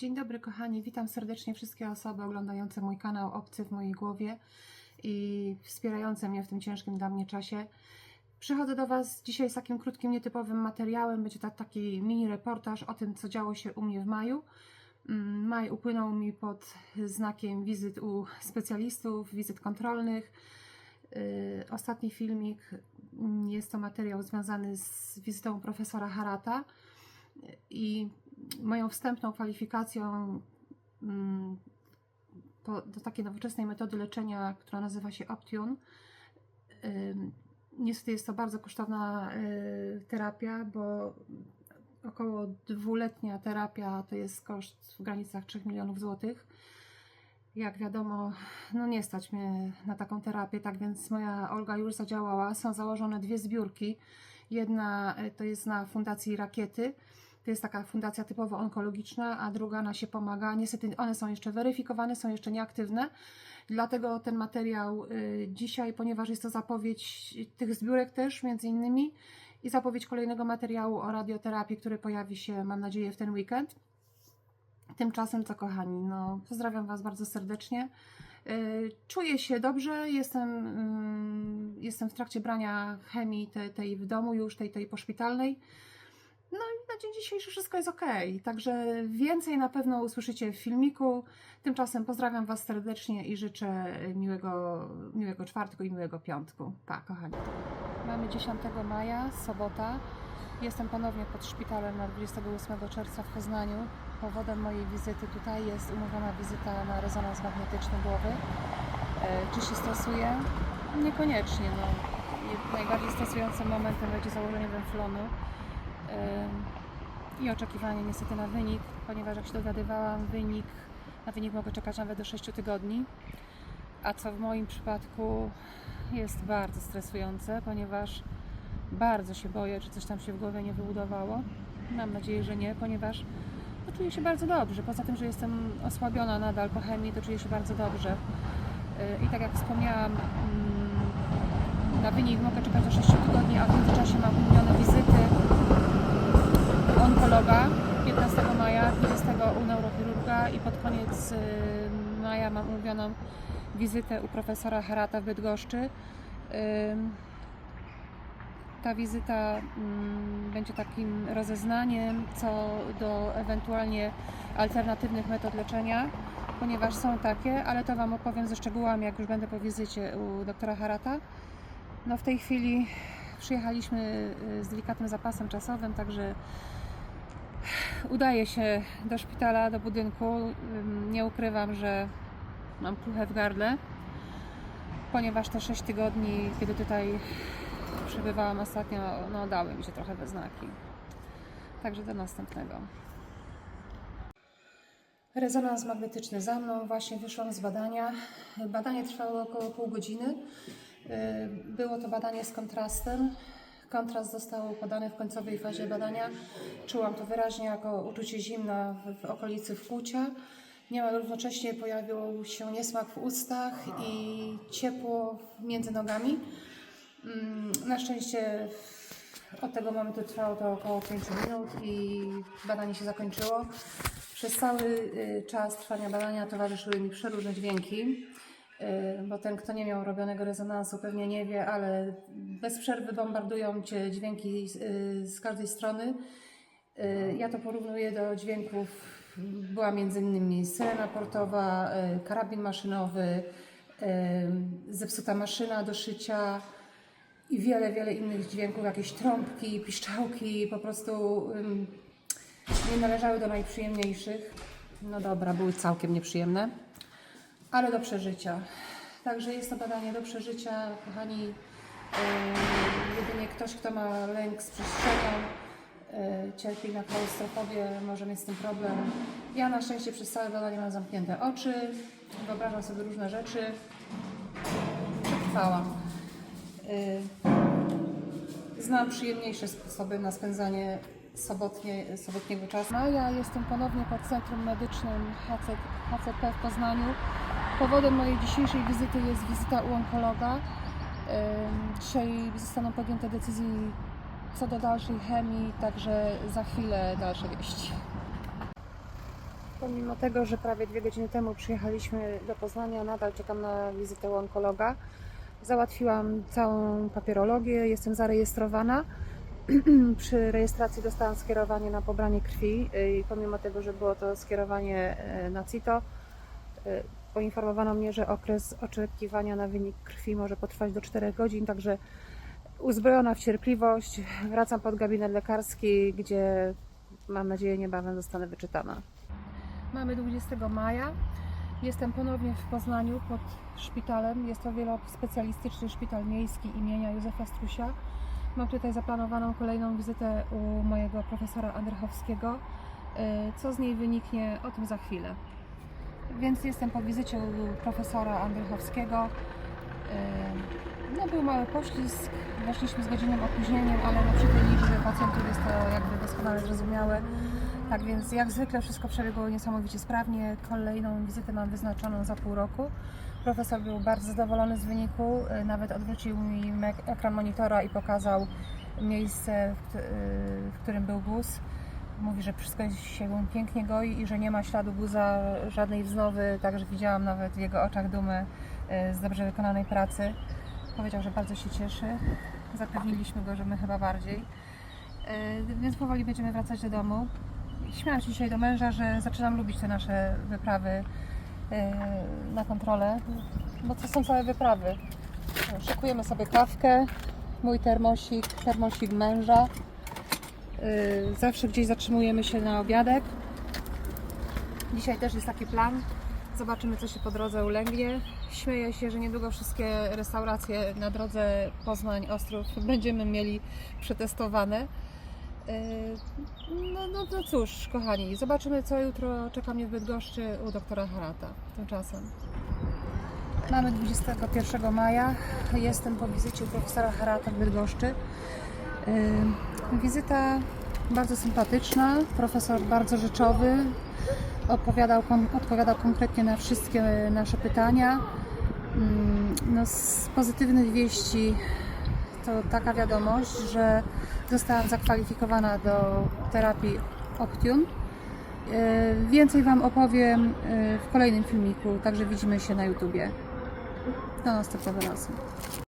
Dzień dobry kochani, witam serdecznie wszystkie osoby oglądające mój kanał Obcy w mojej głowie i wspierające mnie w tym ciężkim dla mnie czasie. Przychodzę do Was dzisiaj z takim krótkim, nietypowym materiałem. Będzie to taki mini reportaż o tym, co działo się u mnie w maju. Mm, Maj upłynął mi pod znakiem wizyt u specjalistów, wizyt kontrolnych. Yy, Ostatni filmik mm, jest to materiał związany z wizytą profesora Harata i moją wstępną kwalifikacją mm, do takiej nowoczesnej metody leczenia, która nazywa się Optune. Niestety jest to bardzo kosztowna y, terapia, bo około dwuletnia terapia to jest koszt w granicach 3 milionów złotych. Jak wiadomo, no nie stać mnie na taką terapię, tak więc moja Olga już zadziałała. Są założone dwie zbiórki. Jedna y, to jest na Fundacji Rakiety. To jest taka fundacja typowo onkologiczna, a druga na się pomaga. Niestety one są jeszcze weryfikowane, są jeszcze nieaktywne. Dlatego ten materiał y, dzisiaj, ponieważ jest to zapowiedź tych zbiórek też między innymi i zapowiedź kolejnego materiału o radioterapii, który pojawi się, mam nadzieję, w ten weekend. Tymczasem co kochani, no pozdrawiam Was bardzo serdecznie. Y, Czuję się dobrze, jestem, ym, jestem w trakcie brania chemii tej, tej w domu już, tej, tej poszpitalnej. No i na dzień dzisiejszy wszystko jest ok. Także więcej na pewno usłyszycie w filmiku. Tymczasem pozdrawiam Was serdecznie i życzę miłego, miłego czwartku i miłego piątku. Pa, kochani. Mamy 10 maja, sobota. Jestem ponownie pod szpitalem na 28 czerwca w Poznaniu. Powodem mojej wizyty tutaj jest umówiona wizyta na rezonans magnetyczny głowy. E, Czy się stosuje? Niekoniecznie. No. Najbardziej stresującym momentem będzie założenie węflonu Ym, i oczekiwanie niestety na wynik, ponieważ jak się dowiadywałam, wynik, na wynik mogę czekać nawet do 6 tygodni, a co w moim przypadku jest bardzo stresujące, ponieważ bardzo się boję, czy coś tam się w głowie nie wybudowało. Mam nadzieję, że nie, ponieważ no, czuję się bardzo dobrze. Poza tym, że jestem osłabiona nadal po chemii, to czuję się bardzo dobrze. Yy, I tak jak wspomniałam, mm, na wynik mogę czekać do 6 tygodni, a w międzyczasie mam umówione wizyty onkologa 15 maja, 20 u neurochirurga i pod koniec y, maja mam umówioną wizytę u profesora Harata w Bydgoszczy. Ta wizyta mm, będzie takim rozeznaniem co do ewentualnie alternatywnych metod leczenia, ponieważ są takie, ale to Wam opowiem ze szczegółami, jak już będę po wizycie u doktora Harata. No w tej chwili przyjechaliśmy y, z delikatnym zapasem czasowym, także udaję się do szpitala, do budynku. Nie ukrywam, że mam pluchę w gardle, ponieważ te 6 tygodni, kiedy tutaj przebywałam ostatnio, no dały mi się trochę we znaki. Także do następnego. Rezonans magnetyczny za mną, właśnie wyszłam z badania. Badanie trwało około pół godziny. Yy, Było to badanie z kontrastem. Kontrast został podany w końcowej fazie badania. Czułam to wyraźnie jako uczucie zimna w, w okolicy wkłucia. Niemal równocześnie pojawił się niesmak w ustach i ciepło między nogami. Mm, Na szczęście od tego momentu trwało to około 5 minut i badanie się zakończyło. Przez cały y, czas trwania badania towarzyszyły mi przeróżne dźwięki, bo ten, kto nie miał robionego rezonansu, pewnie nie wie, ale bez przerwy bombardują cię dźwięki z- y, każdej strony. Y, Ja to porównuję do dźwięków, była między innymi syrena portowa, y, karabin maszynowy, y, zepsuta maszyna do szycia, i wiele, wiele innych dźwięków, jakieś trąbki, piszczałki, po prostu nie należały do najprzyjemniejszych. No dobra, były całkiem nieprzyjemne, ale do przeżycia. Także jest to badanie do przeżycia, kochani. Yy, jedynie ktoś, kto ma lęk z przestrzenią, yy, cierpi na klaustrofobię, może mieć z tym problem. Ja na szczęście przez całe badanie mam zamknięte oczy, wyobrażam sobie różne rzeczy. Przetrwałam. Y, Znam przyjemniejsze sposoby na spędzanie sobotnie, sobotniego czasu. No, ja jestem ponownie pod Centrum Medycznym HC, HCP w Poznaniu. Powodem mojej dzisiejszej wizyty jest wizyta u onkologa. Dzisiaj zostaną podjęte decyzje co do dalszej chemii, także za chwilę dalsze wieści. Pomimo tego, że prawie dwie godziny temu przyjechaliśmy do Poznania, nadal czekam na wizytę u onkologa. Załatwiłam całą papierologię, jestem zarejestrowana. Przy rejestracji dostałam skierowanie na pobranie krwi i pomimo tego, że było to skierowanie e, na CITO, e, poinformowano mnie, że okres oczekiwania na wynik krwi może potrwać do 4 godzin, także uzbrojona w cierpliwość wracam pod gabinet lekarski, gdzie mam nadzieję niebawem zostanę wyczytana. Mamy 20 maja. Jestem ponownie w Poznaniu pod szpitalem. Jest to wielospecjalistyczny szpital miejski imienia Józefa Strusia. Mam tutaj zaplanowaną kolejną wizytę u mojego profesora Andrychowskiego. Y, Co z niej wyniknie, o tym za chwilę. Więc jestem po wizycie u profesora Andrychowskiego. No, był mały poślizg, weszliśmy z godzinnym opóźnieniem, ale no, przy tej liczbie pacjentów jest to jakby doskonale zrozumiałe. Tak więc jak zwykle wszystko przebiegło niesamowicie sprawnie. Kolejną wizytę mam wyznaczoną za pół roku. Profesor był bardzo zadowolony z wyniku, y, nawet odwrócił mi ekran monitora i pokazał miejsce, w, w którym był guz. Mówi, że wszystko się pięknie goi i że nie ma śladu guza, żadnej wznowy, także widziałam nawet w jego oczach dumę y, z dobrze wykonanej pracy. Powiedział, że bardzo się cieszy. Zapewniliśmy go, że my chyba bardziej. Y, Więc powoli będziemy wracać do domu. Śmiałam się dzisiaj do męża, że zaczynam lubić te nasze wyprawy y, na kontrolę, bo to są całe wyprawy. Szykujemy sobie kawkę, mój termosik, termosik męża. Y, Zawsze gdzieś zatrzymujemy się na obiadek. Dzisiaj też jest taki plan. Zobaczymy, co się po drodze ulęgnie. Śmieję się, że niedługo wszystkie restauracje na drodze Poznań-Ostrów będziemy mieli przetestowane. Yy, No, no, no cóż, kochani, zobaczymy, co jutro czeka mnie w Bydgoszczy u doktora Harata. Tymczasem. Mamy 21 maja. Jestem po wizycie u profesora Harata w Bydgoszczy. Wizyta bardzo sympatyczna, profesor bardzo rzeczowy, odpowiadał, odpowiadał konkretnie na wszystkie nasze pytania. No, z pozytywnych wieści to taka wiadomość, że zostałam zakwalifikowana do terapii. E, Więcej Wam opowiem e, w kolejnym filmiku, także widzimy się na YouTubie. Do następnego razu.